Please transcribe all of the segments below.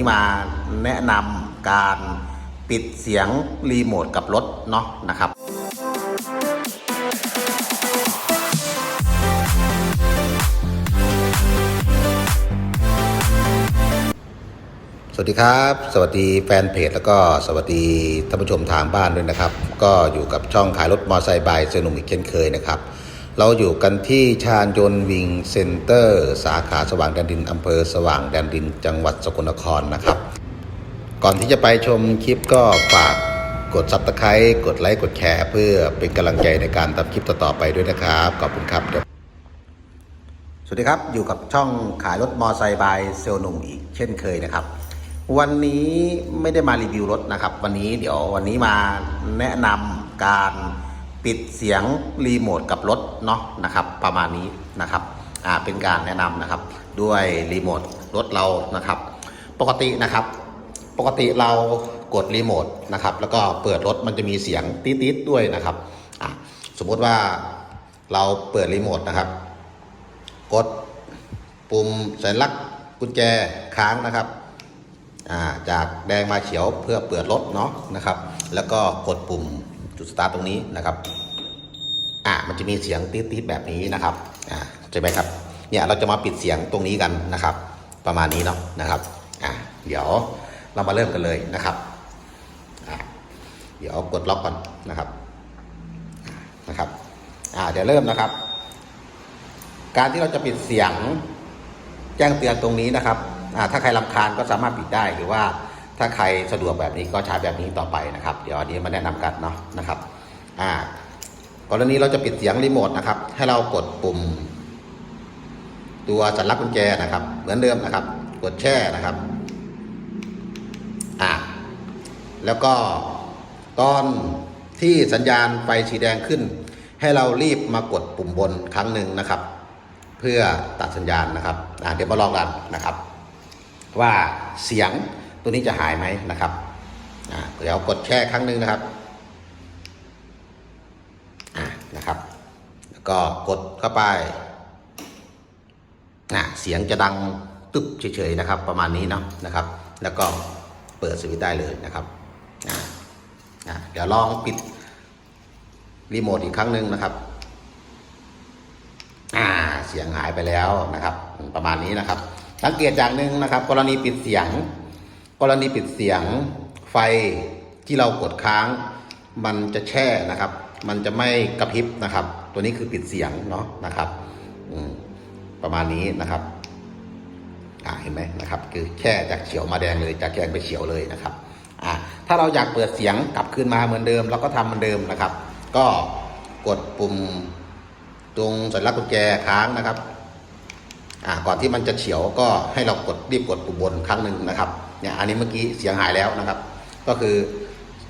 นี้มาแนะนำการปิดเสียงรีโมทกับรถเนาะนะครับสวัสดีครับ สวัสดีแฟนเพจแล้วก็สวัสดีท่านผู้ชมทางบ้านด้วยนะครับ ก็อยู่กับช่องขายรถมอเตอร์ไซค์บายเซนุ่มอีกเช่นเคยนะครับ เราอยู่กันที่ชาญยนต์วิงเซ็นเตอร์ สาขาสว่างแดนดินอำเภอสว่างแดนดิน จังหวัดสกลนครนะครับ ก่อนที่จะไปชมคลิปก็ฝากกดซับสไครต์กดไลค์กดแชร์เพื่อเป็นกำลังใจในการทำคลิปต่อๆไปด้วยนะครับ ขอบคุณครับ สวัสดีครับ อยู่กับช่องขายรถมอไซค์บายเซลหนุ่มอีกเช่นเคยนะครับ วันนี้ไม่ได้มารีวิวรถนะครับ วันนี้เดี๋ยววันนี้มาแนะนำการ ปิดเสียงรีโมทกับรถเนาะนะครับ ประมาณนี้นะครับอ่าเป็นการแนะนำนะครับ ด้วยรีโมทรถเรานะครับ ปกตินะครับ ปกติเรากดรีโมทนะครับ แล้วก็เปิดรถมันจะมีเสียงตี๊ดๆด้วยนะครับอะสมมติว่าเราเปิดรีโมทนะครับ กดปุ่มสัญลักษณ์กุญแจค้างนะครับอ่าจากแดงมาเขียวเพื่อเปิดรถเนาะนะครับ แล้วก็กดปุ่ม จุดสตาร์ตรงนี้นะครับ อ่ามันจะมีเสียงตี๊ดๆแบบนี้นะครับ อ่าใช่ไหมครับ เนี่ยเราจะมาปิดเสียงตรงนี้กันนะครับ ประมาณนี้เนาะนะครับ อ่าเดี๋ยวเรามาเริ่มกันเลยนะครับ อ่าเดี๋ยวกดล็อกก่อนนะครับ นะครับ อ่าเดี๋ยวเริ่มนะครับ การที่เราจะปิดเสียงแจ้งเตือนตรงนี้นะครับ อ่าถ้าใครลำคาญก็สามารถปิดได้หรือว่า ถ้าใครสะดวกแบบนี้ก็ใช้แบบนี้ต่อไปนะครับ เดี๋ยวอันนี้มาแนะนำกันเนาะนะครับอ่ากรณีเราจะปิดเสียงรีโมทนะครับ ให้เรากดปุ่ม ตัวสัญลักษณ์กุญแจนะครับ เหมือนเดิมนะครับ กดแช่นะครับอ่าแล้วก็ตอนที่สัญญาณไฟสีแดงขึ้น ให้เรารีบมากดปุ่มบนครั้งหนึ่งนะครับ เพื่อตัดสัญญาณนะครับเดี๋ยวมาลองกันนะครับ ว่าเสียง ตัวนี้จะหายไหมนะครับเดี๋ยวกดแช่ครั้งหนึ่งนะครับนะครับ แล้วก็กดเข้าไปเสียงจะดังตึบเฉยๆนะครับ ประมาณนี้เนาะนะครับ แล้วก็เปิดสวิตช์ได้เลยนะครับเดี๋ยวลองปิดรีโมทอีกครั้งหนึ่งนะครับอ่าเสียงหายไปแล้วนะครับ ประมาณนี้นะครับ สังเกตอย่างหนึ่งนะครับ กรณีปิดเสียง กรณีปิดเสียงไฟที่เรากดค้าง มันจะแช่นะครับ มันจะไม่กระพริบนะครับ ตัวนี้คือปิดเสียงเนาะนะครับประมาณนี้นะครับอ่าเห็นไหมนะครับ คือแช่จากเขียวมาแดงเลยจากแดงไปเขียวเลยนะครับอ่าถ้าเราอยากเปิดเสียงกลับคืนมาเหมือนเดิมเราก็ทำเหมือนเดิมนะครับ ก็กดปุ่มตรงสัญลักษณ์กุญแจค้างนะครับ ก่อนที่มันจะเฉียวก็ให้เรากดรีบกดปุ่มบนครั้งหนึ่งนะครับเนี่ยอันนี้เมื่อกี้เสียงหายแล้วนะครับ ก็คือ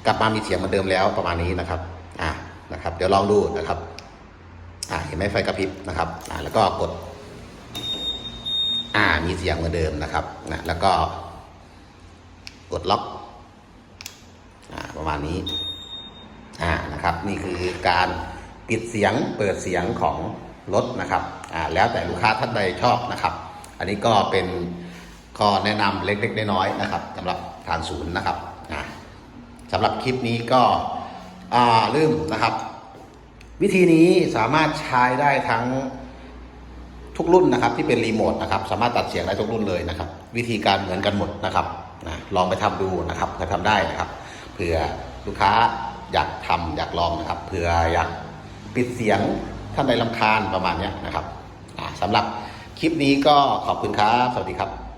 กลับมามีเสียงเหมือนเดิมแล้วประมาณนี้นะครับอ่านะครับ เดี๋ยวลองดูนะครับอ่าเห็นไหมไฟกระพริบนะครับอ่าแล้วก็กดอ่ามีเสียงเหมือนเดิมนะครับนะแล้วก็กดล็อกอ่าประมาณนี้อ่านะครับ นี่คือการปิดเสียงเปิดเสียงของรถนะครับ แล้วแต่ลูกค้าท่านใดชอบนะครับ อันนี้ก็เป็นข้อแนะนำเล็กๆน้อยๆนะครับสำหรับทางศูนย์นะครับอ่าสำหรับคลิปนี้ก็อ่าลืมนะครับ วิธีนี้สามารถใช้ได้ทั้งทุกรุ่นนะครับที่เป็นรีโมทนะครับสามารถตัดเสียงได้ทุกรุ่นเลยนะครับ วิธีการเหมือนกันหมดนะครับนะลองไปทำดูนะครับถ้าทำได้นะครับเผื่อลูกค้าอยากทำอยากลองนะครับเผื่ออยากปิดเสียงท่านใดลำคาญประมาณนี้นะครับ สำหรับคลิปนี้ก็ขอบคุณครับ สวัสดีครับ